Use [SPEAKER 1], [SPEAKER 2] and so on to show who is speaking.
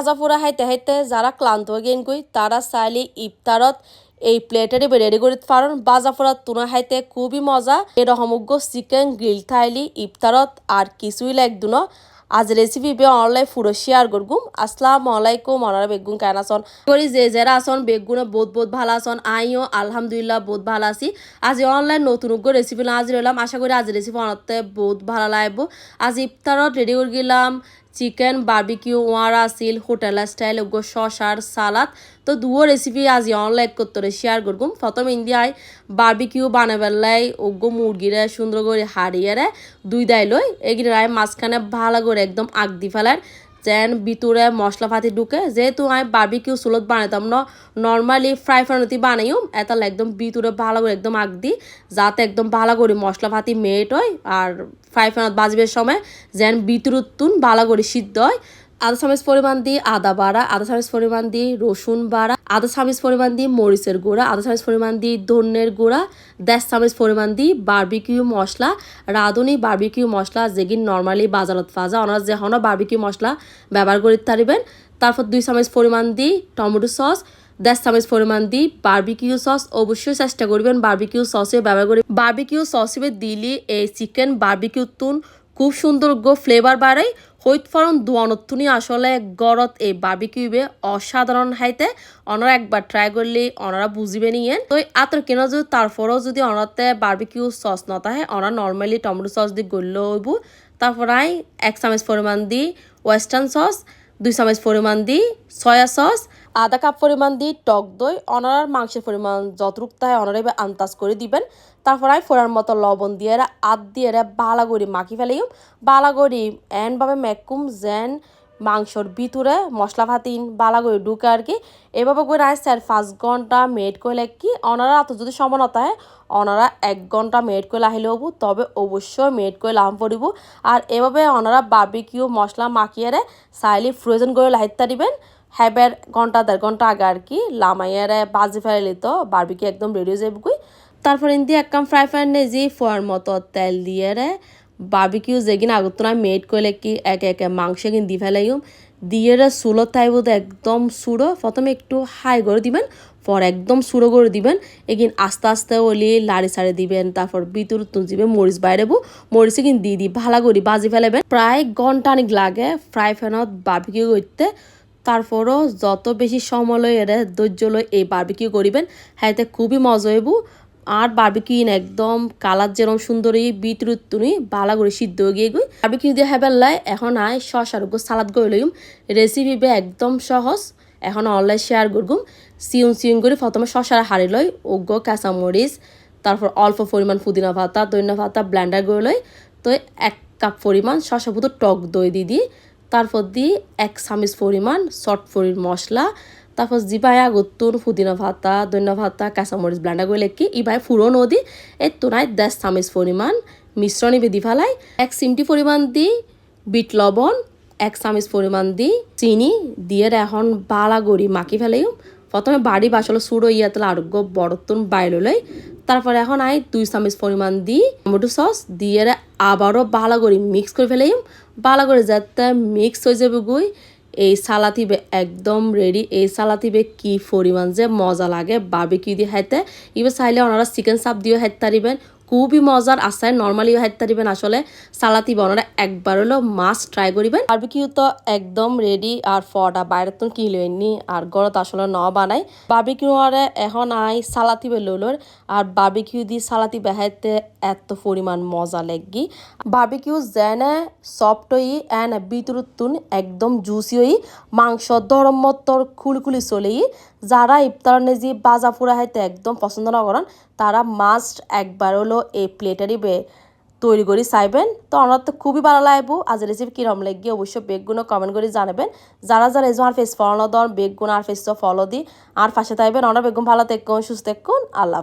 [SPEAKER 1] ভাজা পোড়া হাইতে হাইতে যারা ক্লান্ত গেন কই তারা চাইলে ইফতারত এই প্লেটারে রেডি করে পারেন। বাজা পোড়া তুনা হাইতে খুবই মজা। এর চিকেন গ্রিল থাইলি ইফতারত আর কিছুই লাগদু ন। আজ রেসিপি বে অনলাইন পুরো শেয়ার করগুম। আসসালামু আলাইকুম, অনারা বেগুন কেন আসন করি যে যারা আসন বেগুনে বহুত বহুত ভালো আসন আইও আলহামদুলিল্লাহ বহুত ভালো আছি। আজ অনলাইন নতুন রেসিপি না আজ রইলাম আশা করি আজ রেসিপি অনাতে বহুত ভালো লাগবো। আজ ইফতারত রেডি করে গেলাম। চিকেন, বার্বিকিউ, ওয়ারা, সিল, হোটেল স্টাইল ওগো শশার সালাদ। তো দুও রেসিপি আজ অনলাইন করতে শেয়ার করগুম প্রথম ইন্ডিয়ায় বার্বিকিউ বানাবেলাই ওগো মুরগিরে সুন্দর করে হারিয়ে দুই দায় লই। এগিয়ে মাঝখানে ভালো করে একদম আগ দি ফেলার। যেন ভিতরে মশলাপাতি ঢুকে, যেহেতু আমি বার্বিকিউ চুলত বানাইতাম না নর্মালি ফ্রাই ফ্রাইনতি বানাইও এটা একদম ভিতরে ভালো করে একদম আগ দি, যাতে একদম ভালো করে মশলাপাতি মেট হয়, আর ফ্রাই ফ্রাইনত বাজবের সময়, যেন ভিতরতুন ভালো করে সিদ্ধ হয়। আধা চামচ পরিমাণ দিই আদা বাড়া আধা চামচ পরিমাণ দিই রসুন বাড়া আধা চামচ পরিমাণ দিই মরিচের গুঁড়া আধা চামচ পরিমাণ দিই ধন্যের গুঁড়া, দেড় চামচ পরিমাণ দিই বার্বিকিউ মশলা, রাঁধুনি বার্বিকিউ মশলা, যেগিন নর্মালি বাজারত যায় ওনার যে হন বার্বিকিউ মশলা ব্যবহার করে পারিবেন তারপর দুই চামচ পরিমাণ দিই টমেটো সস, দেড় চামচ পরিমাণ দিই বার্বিকিউ সস। অবশ্যই চেষ্টা করবেন বার্বিকিউ সসে ব্যবহার করে। বার্বিকিউ সসে দিলি এই চিকেন বার্বিকিউ তুন খুব সুন্দর গো ফ্লেভার বাড়ায়। হইত ফরন দুয়ানতুনি আসলে গরত এই বার্বিকিউবে অসাধারণ হাইতে অনারা একবার ট্রাই করলে অনারা বুঝিবে নিয়ে তো আতর কেন যদি তারপরেও যদি অনাতে বার্বিকিউ সস নতাহে অনারা নর্মালি টমেটো সস দিয়ে গড়লে হইব। তারপর আই এক চামচ পরিমাণ দি ওয়েস্টার্ন সস, দুই চামচ পরিমাণ দি সয়া সস, আধা কাপ পরিমাণ দি টক দই। অনারার মাংসের পরিমাণ যতটুক তাই অনারা আন্দাজ করে দিবেন। তারপর আমি ফোড়ার মতো লবণ দিয়ে আদ দিয়ে বালা করি মাখি ফেলিম বালা এনভাবে মেকুম যেন মাংসর ভিতরে মশলা ফাতিন বালা করে ঢুকে আর কি। এভাবে করে আয় চার পাঁচ ঘণ্টা মেড করলে কি, অনারা এত যদি সমানতা হয় অনারা এক ঘণ্টা মেড করে আহিলে হব, তবে অবশ্যই মেড করে লাভ পড়িব। আর এভাবে অনারা বার্বিকিউ মশলা মাখিয়ে চাইলে ফ্রোজেন করে লাহিতা দিবেন। হ্যাবের ঘণ্টা, দেড় ঘণ্টা আগে আর কি লামাইয়ারে বাজি ফেলে তো বারবিকি একদম রেডি হয়ে তারপর ইন্দি এক কাম ফ্রাই প্যান নেজি ফোয়ার মতো তেল দিয়ে রে বার্বিকিউ যেগিন আগত না মেড করলে কি একে একে মাংস কিন দি ফেলাইম। দিয়ে রে সুলো তাইব একদম সুড়ো, প্রথমে একটু হাই করে দিবেন, পর একদম সুড়ো করে দিবেন। এগিন আস্তে আস্তে ওলি লাড়ি সাড়ে দিবেন, তারপর ভিতর তুলছিবেন মরিচ বাইরেবো, মরিচে কিন দিয়ে দি ভালো করে বাজি ফেলাবেন প্রায় ঘন্টানিক লাগে ফ্রাই প্যানত বার্বিকিউ করতে। তারপরও যত বেশি সময় লই এরা ধৈর্য লই এই বার্বিকিউ করিবেন হ্যাঁ খুবই মজা হইব। আর বার্বিকিউ একদম কালার যেরকম সুন্দর বিতরুত তুমি বালা করে সিদ্ধ গিয়ে গই বার্বিকিউ দিয়ে হেবেল্লাই এখন আয় শশার গো সালাদ গই লইম। রেসিপি বে একদম সহজ, এখন অনলাইন শেয়ার করগুম। সিউন সিউন করে প্রথমে শশার হারি লই, ওগো, কাঁচামরিচ, তারপর অল্প পরিমাণ পুদিনা ভাতা দৈন্য ভাতা ব্ল্যান্ডার করে লই, তো এক কাপ পরিমাণ শশা পুতো টক দই দিয়ে দিই। তারপর দিই এক চামিচ পরিমাণ শর্ট ফরির মশলা তারপর জিবাই আগতুন পুদিনা ভাতা, দৈন্য ভাতা, কাঁচামরিচ ব্লান্ডা করে লেখি ইবাই ফুরন দি এই তোনাই দেড় চামিচ পরিমাণ মিশ্রণে বেদি ফেলাই, এক সিমটি পরিমাণ দি বিট লবণ, এক চামিচ পরিমাণ দি চিনি, দিয়ে এখন বালা গড়ি মাখি ফেলাই প্রথমে বাড়ি বাসলে সুড়ো ইয়াতলে আরোগ্য বড়তন বাইরে তারপরে এখন আই দুই চামচ পরিমাণ দি টমেটো সস দিয়ে আবারও ভালো করে মিক্স করে ফেলাই ভালো করে যাতে মিক্স হয়ে যাবে গুই এই সালাতিবে একদম রেডি এই সালাতিবে কি পরিমাণ যে মজা লাগে। বার্বিকিউ দিয়ে খাইতে। এবার চাইলে ওনারা চিকেন সাপ দিয়ে খাইতে পারিবেন। খুবই মজার আসায় নর্মালি হাইতে দিবেন আসলে সালাতি বনারা একবার হলো মাছ ট্রাই করিবেন। বার্বিকিউ তো একদম রেডি আর ফটা। বাইরে তো কি লইনি আর গড়ত আসলে ন বানাই। বার্বিকিউ আরে এখন আই সালাতি লইলর আর বার্বিকিউ দি সালাতি বেহাইতে এত পরিমাণ মজা লাগি। বার্বিকিউ জেনে সফট হই এন বিতরুতুন একদম জুসি হই মাংস দরম মতর খুলখুলি চলেই। যারা ইফতার নেজি বাজা ফুরা হাইতে একদম পছন্দ না করেন তারা মাস্ট একবার হলো এই প্লেটারই তৈরি করি চাইবেন তো আমার তো খুবই ভালো লাগবো আজ রেসিপি কিরম লাগবে অবশ্যই বেগগুলো কমেন্ট করে জানাবেন যারা যারা এজন আর ফেস ফলো দন বেগগুণ আর ফেস ফলো দিই আর পাশে থাকবেন আমরা বেগুন ভালো থাকুন সুস্থ থাকুন আল্লাহ